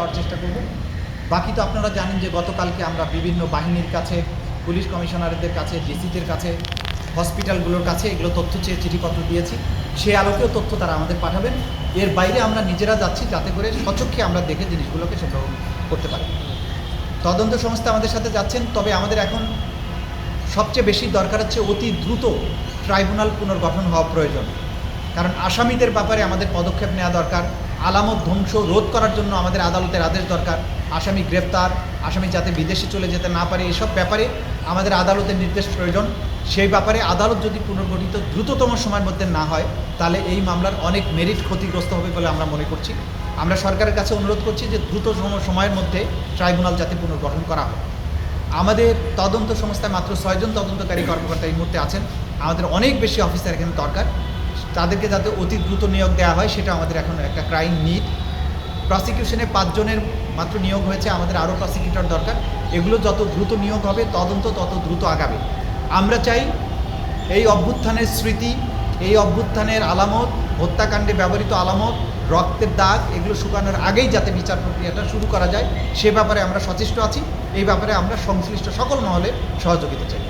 যাওয়ার চেষ্টা করব। বাকি তো আপনারা জানেন যে গতকালকে আমরা বিভিন্ন বাহিনীর কাছে, পুলিশ কমিশনারদের কাছে, ডিসিদের কাছে, হসপিটালগুলোর কাছে এগুলো তথ্য চেয়ে চিঠিপত্র দিয়েছি। সে আলোকেও তথ্য তারা আমাদের পাঠাবেন। এর বাইরে আমরা নিজেরা যাচ্ছি যাতে করে সচক্ষে আমরা দেখে জিনিসগুলোকে সেগুলো করতে পারি। তদন্ত সংস্থা আমাদের সাথে যাচ্ছেন, তবে আমাদের এখন সবচেয়ে বেশি দরকার হচ্ছে অতি দ্রুত ট্রাইব্যুনাল পুনর্গঠন হওয়া প্রয়োজন। কারণ আসামিদের ব্যাপারে আমাদের পদক্ষেপ নেওয়া দরকার। আলামত ধ্বংস রোধ করার জন্য আমাদের আদালতের আদেশ দরকার। আসামি গ্রেপ্তার আসামি যাতে বিদেশে চলে যেতে না পারে, এসব ব্যাপারে আমাদের আদালতের নির্দেশ প্রয়োজন। সেই ব্যাপারে আদালত যদি পুনর্গঠিত দ্রুততম সময়ের মধ্যে না হয়, তাহলে এই মামলার অনেক মেরিট ক্ষতিগ্রস্ত হবে বলে আমরা মনে করছি। আমরা সরকারের কাছে অনুরোধ করছি যে দ্রুততম সময়ের মধ্যে ট্রাইব্যুনাল যাতে পুনর্গঠন করা হয়। আমাদের তদন্ত সংস্থায় মাত্র ছয়জন তদন্তকারী কর্মকর্তা এই মুহূর্তে আছেন। আমাদের অনেক বেশি অফিসার এখানে দরকার। তাদেরকে যাতে অতি দ্রুত নিয়োগ দেওয়া হয়, সেটা আমাদের এখন একটা ক্রাইম নিড প্রসিকিউশনে পাঁচজনের মাত্র নিয়োগ হয়েছে, আমাদের আরও প্রসিকিউটর দরকার। এগুলো যত দ্রুত নিয়োগ হবে, তদন্ত তত দ্রুত আগাবে। আমরা চাই এই অভ্যুত্থানের স্মৃতি, এই অভ্যুত্থানের আলামত, হত্যাকাণ্ডে ব্যবহৃত আলামত, রক্তের দাগ, এগুলো শুকানোর আগেই যাতে বিচার প্রক্রিয়াটা শুরু করা যায়। সে ব্যাপারে আমরা সচেষ্ট আছি। এই ব্যাপারে আমরা সংশ্লিষ্ট সকল মহলে সহযোগিতা চাই।